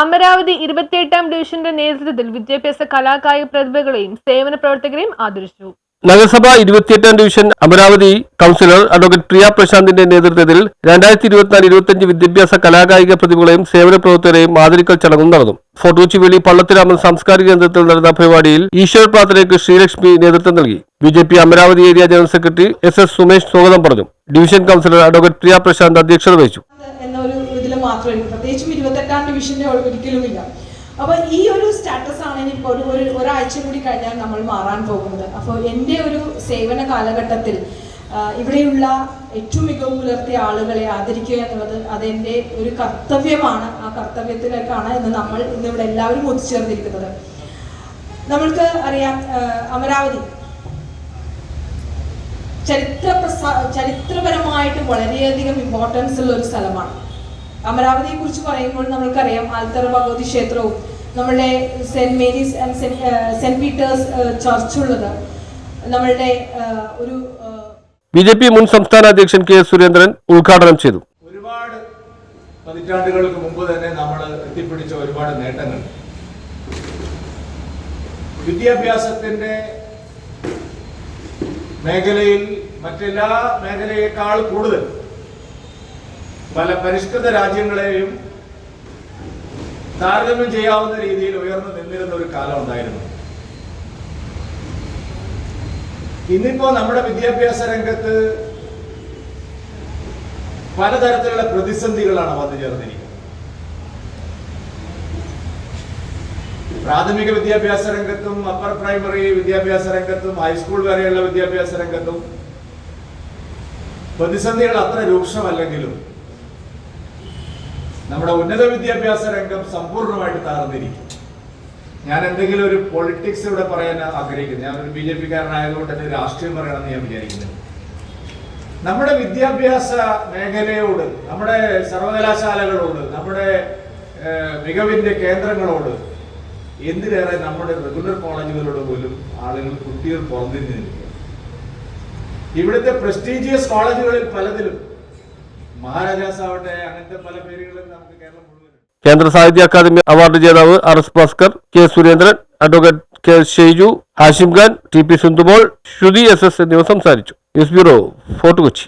Amaravathi ഇരുപത്തിയെട്ടാം ഡിവിഷന്റെ നേതൃത്വത്തിൽ വിദ്യാഭ്യാസ കലാകായിക പ്രതിഭകളെയും സേവന പ്രവർത്തകരെയും ആദരിച്ചു. നഗരസഭ ഇരുപത്തിയെട്ടാം division Amaravathi councillor advocate Priya പ്രശാന്തിന്റെ നേതൃത്വത്തിൽ രണ്ടായിരത്തി ഇരുപത്തിനാല് ഇരുപത്തിയഞ്ച് വിദ്യാഭ്യാസ കലാകായിക പ്രതിഭകളെയും സേവന പ്രവർത്തകരെയും ആദരിക്കൽ ചടങ്ങും നടന്നു. ഫോർട്ട് കൊച്ചിവേലി പള്ളത്തിരാമൻ സാംസ്കാരിക കേന്ദ്രത്തിൽ നടന്ന പരിപാടിയിൽ ഈശ്വർ പ്രാർത്ഥനയ്ക്ക് ശ്രീലക്ഷ്മി നേതൃത്വം നൽകി. B J P Amaravathi area general secretary S S Sumesh സ്വാഗതം പറഞ്ഞു. Division councillor advocate Priya Prashanth അധ്യക്ഷത വഹിച്ചു. എന്നൊരു ഇതിൽ മാത്രമായിരിക്കും പ്രത്യേകിച്ചും ഇരുപത്തെട്ടാം ഡിവിഷന്റെ ഒരിക്കലുമില്ല. അപ്പൊ ഈ ഒരു സ്റ്റാറ്റസ് ആണ് ഇനി ഒരു ഒരു ഒരാഴ്ച കൂടി കഴിഞ്ഞാൽ നമ്മൾ മാറാൻ പോകുന്നത്. അപ്പോൾ എന്റെ ഒരു സേവന കാലഘട്ടത്തിൽ ഇവിടെയുള്ള ഏറ്റവും മികവ് പുലർത്തിയ ആളുകളെ ആദരിക്കുക എന്നുള്ളത് അതെന്റെ ഒരു കർത്തവ്യമാണ്. ആ കർത്തവ്യത്തിലേക്കാണ് ഇന്ന് നമ്മൾ ഇന്ന് ഇവിടെ എല്ലാവരും ഒത്തുചേർന്നിരിക്കുന്നത്. നമ്മൾക്ക് അറിയാം അമരാവതി ചരിത്ര ചരിത്രപരമായിട്ട് വളരെയധികം ഇമ്പോർട്ടൻസ് ഉള്ള ഒരു സ്ഥലമാണ്. അമരാവതിയെ കുറിച്ച് പറയുമ്പോൾ നമ്മൾക്കറിയാം ആൽത്തറ ഭഗവതി ക്ഷേത്രവും നമ്മളുടെ Saint Mary's and Saint Peter's ചർച്ചുള്ളത്. നമ്മളുടെ ഒരു ബി ജെ പി മുൻ സംസ്ഥാന അധ്യക്ഷൻ കെ എസ് സുരേന്ദ്രൻ ഉദ്ഘാടനം ചെയ്തു. ഒരുപാട് പതിറ്റാണ്ടുകൾക്ക് മുമ്പ് തന്നെ നമ്മൾ എത്തിപ്പിടിച്ച ഒരുപാട് നേട്ടങ്ങൾ. വിദ്യാഭ്യാസത്തിന്റെ മേഖലയിൽ മറ്റെല്ലാ മേഖലയേക്കാൾ കൂടുതൽ പല പരിഷ്കൃത രാജ്യങ്ങളെയും താരതമ്യം ചെയ്യാവുന്ന രീതിയിൽ ഉയർന്നു നിന്നിരുന്ന ഒരു കാലം ഉണ്ടായിരുന്നു. ഇന്നിപ്പോ നമ്മുടെ വിദ്യാഭ്യാസ രംഗത്ത് പലതരത്തിലുള്ള പ്രതിസന്ധികളാണ് വന്നു ചേർന്നിരിക്കുന്നത്. പ്രാഥമിക വിദ്യാഭ്യാസ രംഗത്തും അപ്പർ പ്രൈമറി വിദ്യാഭ്യാസ രംഗത്തും ഹൈസ്കൂൾ വരെയുള്ള വിദ്യാഭ്യാസ രംഗത്തും പ്രതിസന്ധികൾ അത്ര രൂക്ഷമല്ലെങ്കിലും നമ്മുടെ ഉന്നത വിദ്യാഭ്യാസ രംഗം സമ്പൂർണമായിട്ട് താർന്നിരിക്കും ഞാൻ എന്തെങ്കിലും ഒരു പൊളിറ്റിക്സ് ഇവിടെ പറയാൻ ആഗ്രഹിക്കുന്നു. ഞാൻ ഒരു ബി ജെ പിക്കാരനായതുകൊണ്ട് തന്നെ രാഷ്ട്രീയം പറയണമെന്ന് ഞാൻ വിചാരിക്കുന്നു. നമ്മുടെ വിദ്യാഭ്യാസ മേഖലയോട് നമ്മുടെ സർവകലാശാലകളോട് നമ്മുടെ മികവിന്റെ കേന്ദ്രങ്ങളോട് എന്തിനേറെ നമ്മുടെ റെഗുലർ കോളേജുകളോട് പോലും ആളുകൾ കുട്ടികൾ പുറന്തിരിഞ്ഞിരിക്കുക ഇവിടുത്തെ പ്രസ്റ്റീജിയസ് കോളേജുകളിൽ പലതിലും പല നമുക്ക് കേന്ദ്ര സാഹിത്യ അക്കാദമി അവാർഡ് ജേതാവ് R S Bhaskar K Surendran advocate K Sheju Hashim Khan T P Sindhumol Sruthi S S എന്നിവർ സംസാരിച്ചു. News bureau Fort Kochi.